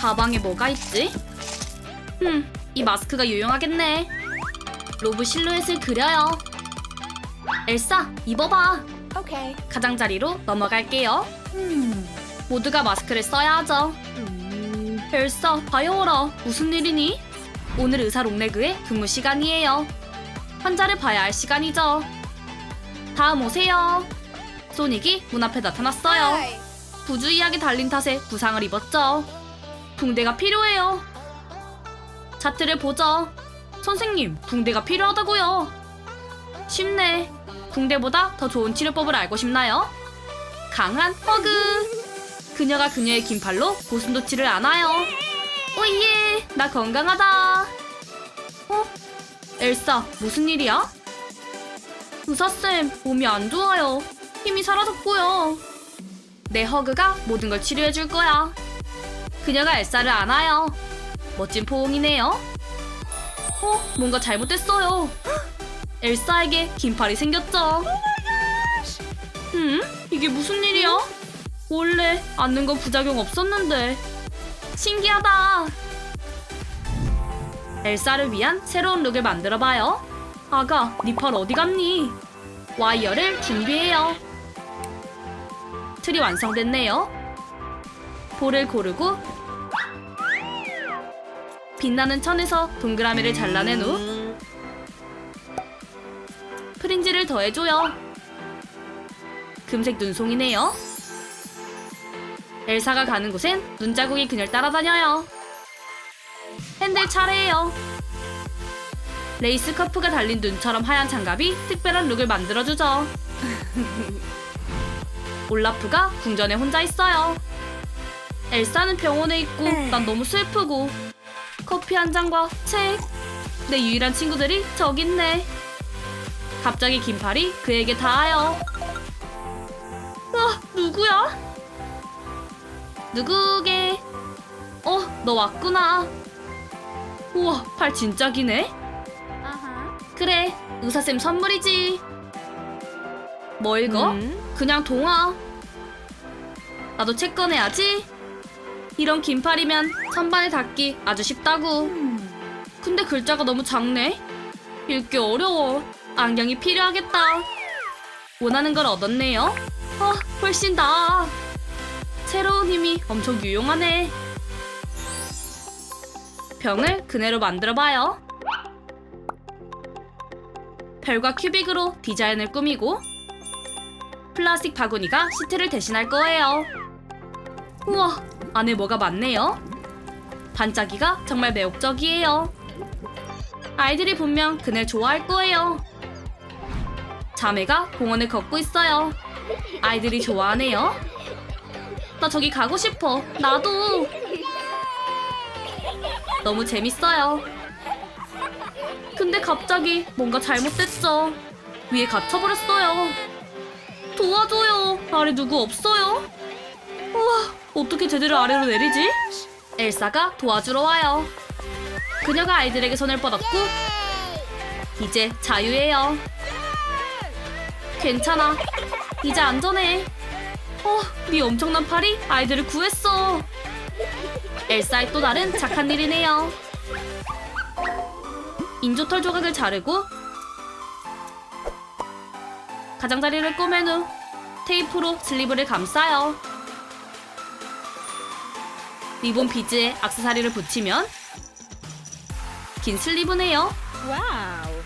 가방에 뭐가 있지? 흠, 이 마스크가 유용하겠네. 로브 실루엣을 그려요. 엘사, 입어봐. Okay. 가장자리로 넘어갈게요. Hmm. 모두가 마스크를 써야 하죠. 엘사, 봐요라. 무슨 일이니? 오늘 의사 롱레그의 근무 시간이에요. 환자를 봐야 할 시간이죠. 다음 오세요. 소닉이 문 앞에 나타났어요. Hi. 부주의하게 달린 탓에 부상을 입었죠. 붕대가 필요해요. 차트를 보죠. 선생님, 붕대가 필요하다고요. 쉽네. 붕대보다 더 좋은 치료법을 알고 싶나요? 강한 허그. 그녀가 그녀의 긴 팔로 고슴도치를 안아요. 오예, 나 건강하다. 어? 엘사, 무슨 일이야? 의사쌤, 몸이 안 좋아요. 힘이 사라졌고요. 내 허그가 모든 걸 치료해 줄 거야. 그녀가 엘사를 안아요. 멋진 포옹이네요. 어, 뭔가 잘못됐어요. 엘사에게 긴팔이 생겼죠. 음, 이게 무슨 일이야? 원래 안는 건 부작용 없었는데. 신기하다. 엘사를 위한 새로운 룩을 만들어봐요. 아가, 네팔 어디 갔니? 와이어를 준비해요. 틀이 완성됐네요. 볼을 고르고 빛나는 천에서 동그라미를 잘라낸 후 프린지를 더해줘요. 금색 눈송이네요. 엘사가 가는 곳엔 눈자국이 그녀를 따라다녀요. 핸들 차례예요. 레이스 커프가 달린 눈처럼 하얀 장갑이 특별한 룩을 만들어주죠. 올라프가 궁전에 혼자 있어요. 엘사는 병원에 있고 난 너무 슬프고 커피 한 잔과 책. 내 유일한 친구들이 저기 있네. 갑자기 긴팔이 그에게 닿아요. 아, 누구야? 누구게? 어, 너 왔구나. 우와, 팔 진짜 기네. 그래, 의사쌤 선물이지. 뭐 읽어? 음? 그냥 동화. 나도 책 꺼내야지. 이런 긴팔이면 선반에 닿기 아주 쉽다고. 근데 글자가 너무 작네. 읽기 어려워. 안경이 필요하겠다. 원하는 걸 얻었네요. 아, 훨씬 나아. 새로운 힘이 엄청 유용하네. 병을 그네로 만들어봐요. 별과 큐빅으로 디자인을 꾸미고 플라스틱 바구니가 시트를 대신할 거예요. 우와, 안에 뭐가 많네요. 반짝이가 정말 매혹적이에요. 아이들이 분명 그늘 좋아할 거예요. 자매가 공원을 걷고 있어요. 아이들이 좋아하네요. 나 저기 가고 싶어. 나도. 너무 재밌어요. 근데 갑자기 뭔가 잘못됐죠. 위에 갇혀버렸어요. 도와줘요. 아래 누구 없어요? 우와, 어떻게 제대로 아래로 내리지? 엘사가 도와주러 와요. 그녀가 아이들에게 손을 뻗었고 이제 자유예요. 괜찮아. 이제 안전해. 어, 네 엄청난 팔이 아이들을 구했어. 엘사의 또 다른 착한 일이네요. 인조털 조각을 자르고 가장자리를 꼬맨 후 테이프로 슬리브를 감싸요. 리본 비즈에 악세사리를 붙이면 긴 슬리브네요. Wow.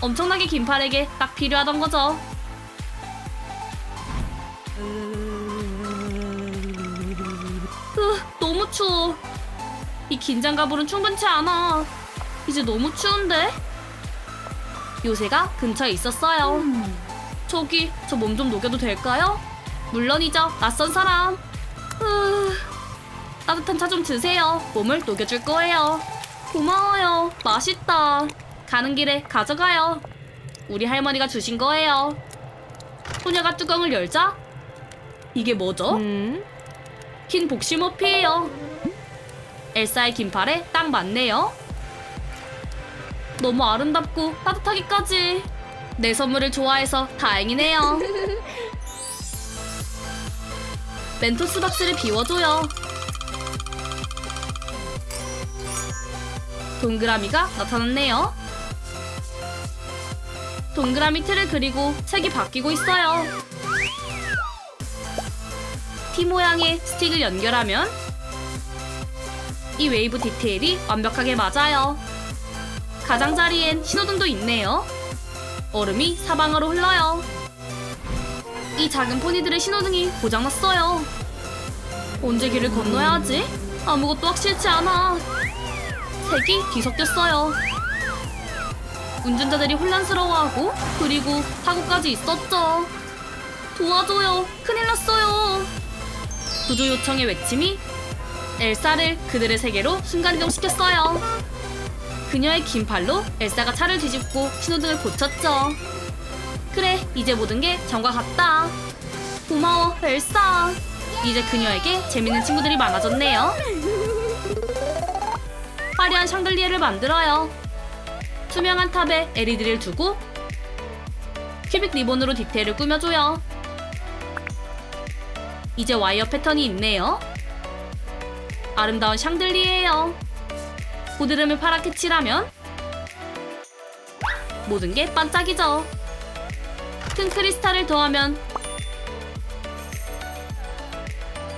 엄청나게 긴 팔에게 딱 필요하던 거죠. 으, 너무 추워. 이 긴장감으론 충분치 않아. 이제 너무 추운데? 요새가 근처에 있었어요. 저기, 저 몸 좀 녹여도 될까요? 물론이죠. 낯선 사람. 으, 따뜻한 차 좀 드세요. 몸을 녹여줄 거예요. 고마워요. 맛있다. 가는 길에 가져가요. 우리 할머니가 주신 거예요. 소녀가 뚜껑을 열자 이게 뭐죠? Hmm? 흰 복실모피예요. 엘사의 긴팔에 딱 맞네요. 너무 아름답고 따뜻하기까지. 내 선물을 좋아해서 다행이네요. 멘토스 박스를 비워줘요. 동그라미가 나타났네요. 동그라미 틀을 그리고 색이 바뀌고 있어요. T 모양의 스틱을 연결하면 이 웨이브 디테일이 완벽하게 맞아요. 가장자리엔 신호등도 있네요. 얼음이 사방으로 흘러요. 이 작은 포니들의 신호등이 고장났어요. 언제 길을 건너야 하지? 아무것도 확실치 않아. 색이 뒤섞였어요. 운전자들이 혼란스러워하고 그리고 사고까지 있었죠. 도와줘요. 큰일 났어요. 구조 요청의 외침이 엘사를 그들의 세계로 순간이동시켰어요. 그녀의 긴 팔로 엘사가 차를 뒤집고 신호등을 고쳤죠. 그래, 이제 모든 게 전과 같다. 고마워, 엘사. 이제 그녀에게 재밌는 친구들이 많아졌네요. 화려한 샹들리에를 만들어요. 투명한 탑에 LED를 두고 큐빅 리본으로 디테일을 꾸며줘요. 이제 와이어 패턴이 있네요. 아름다운 샹들리에예요. 고드름을 파랗게 칠하면 모든 게 반짝이죠. 큰 크리스탈을 더하면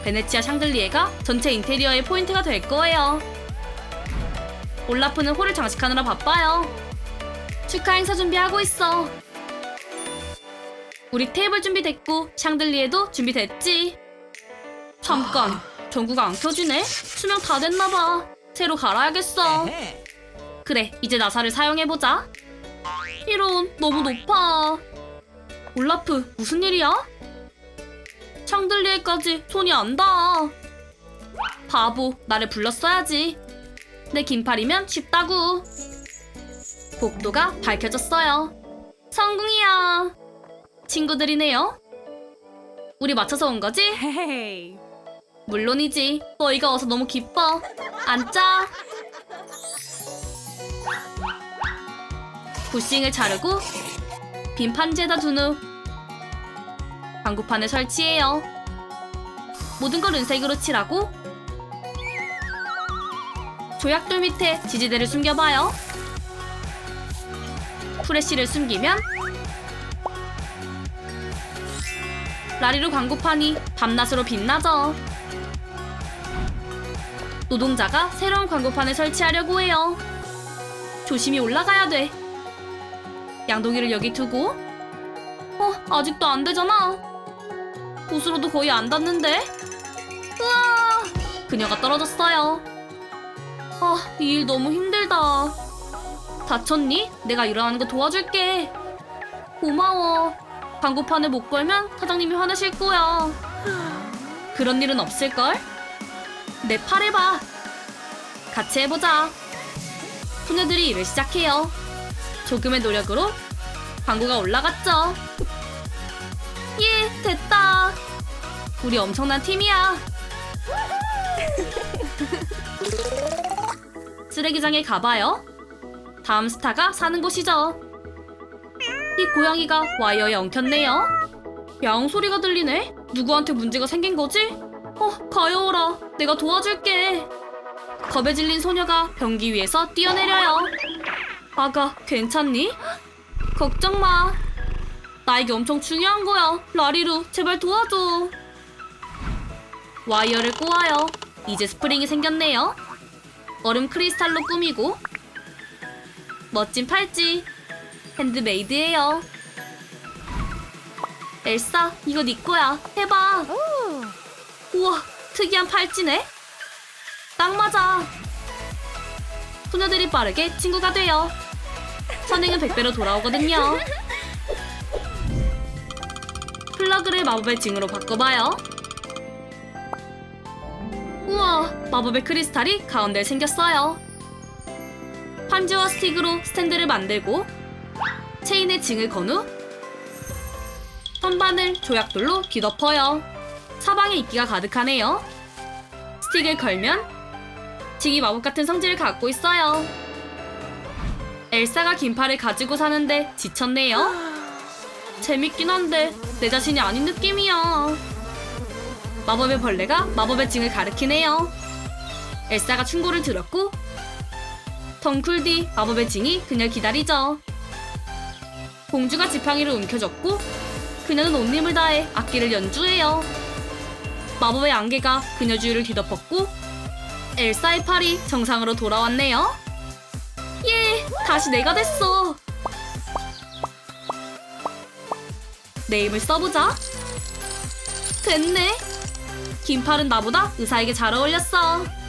베네치아 샹들리에가 전체 인테리어의 포인트가 될 거예요. 올라프는 홀을 장식하느라 바빠요. 축하 행사 준비하고 있어. 우리 테이블 준비됐고 샹들리에도 준비됐지. 잠깐, 전구가 안 켜지네. 수명 다 됐나 봐. 새로 갈아야겠어. 그래, 이제 나사를 사용해 보자. 이런, 너무 높아. 올라프, 무슨 일이야? 샹들리에까지 손이 안 닿아. 바보, 나를 불렀어야지. 내 긴팔이면 쉽다고. 복도가 밝혀졌어요. 성공이야. 친구들이네요. 우리 맞춰서 온 거지? 물론이지. 너희가 와서 너무 기뻐. 앉자. 부싱을 자르고 빈 판지에다 둔 후 방구판을 설치해요. 모든 걸 은색으로 칠하고 조약돌 밑에 지지대를 숨겨봐요. 프레쉬를 숨기면 라리로 광고판이 밤낮으로 빛나죠. 노동자가 새로운 광고판을 설치하려고 해요. 조심히 올라가야 돼. 양동이를 여기 두고 어, 아직도 안 되잖아. 붓으로도 거의 안 닿는데? 우와! 그녀가 떨어졌어요. 아, 이 일 너무 힘들다. 다쳤니? 내가 일어나는 거 도와줄게. 고마워. 광고판을 못 걸면 사장님이 화내실 거야. 그런 일은 없을걸? 내 팔을 봐. 같이 해보자. 소녀들이 일을 시작해요. 조금의 노력으로 광고가 올라갔죠. 예, 됐다. 우리 엄청난 팀이야. 쓰레기장에 가봐요. 다음 스타가 사는 곳이죠. 이 고양이가 와이어에 엉켰네요. 양 소리가 들리네. 누구한테 문제가 생긴 거지? 어, 가여워라. 내가 도와줄게. 겁에 질린 소녀가 변기 위에서 뛰어내려요. 아가, 괜찮니? 걱정 마. 나에게 엄청 중요한 거야. 라리루, 제발 도와줘. 와이어를 꼬아요. 이제 스프링이 생겼네요. 얼음 크리스탈로 꾸미고 멋진 팔찌. 핸드메이드예요. 엘사, 이거 네 거야. 해봐. 우와, 특이한 팔찌네. 딱 맞아. 소녀들이 빠르게 친구가 돼요. 선행은 100배로 돌아오거든요. 플러그를 마법의 징으로 바꿔봐요. 우와, 마법의 크리스탈이 가운데에 생겼어요. 판지와 스틱으로 스탠드를 만들고 체인에 징을 건 후 선반을 조약돌로 뒤덮어요. 사방에 이끼가 가득하네요. 스틱을 걸면 징이 마법 같은 성질을 갖고 있어요. 엘사가 긴팔을 가지고 사는데 지쳤네요. 재밌긴 한데 내 자신이 아닌 느낌이야. 마법의 벌레가 마법의 징을 가리키네요. 엘사가 충고를 들었고 덩쿨 뒤 마법의 징이 그녀를 기다리죠. 공주가 지팡이를 움켜쥐고 그녀는 온 힘을 다해 악기를 연주해요. 마법의 안개가 그녀 주위를 뒤덮었고 엘사의 팔이 정상으로 돌아왔네요. 예, 다시 내가 됐어. 내 힘을 써보자. 됐네. 긴 팔은 나보다 의사에게 잘 어울렸어.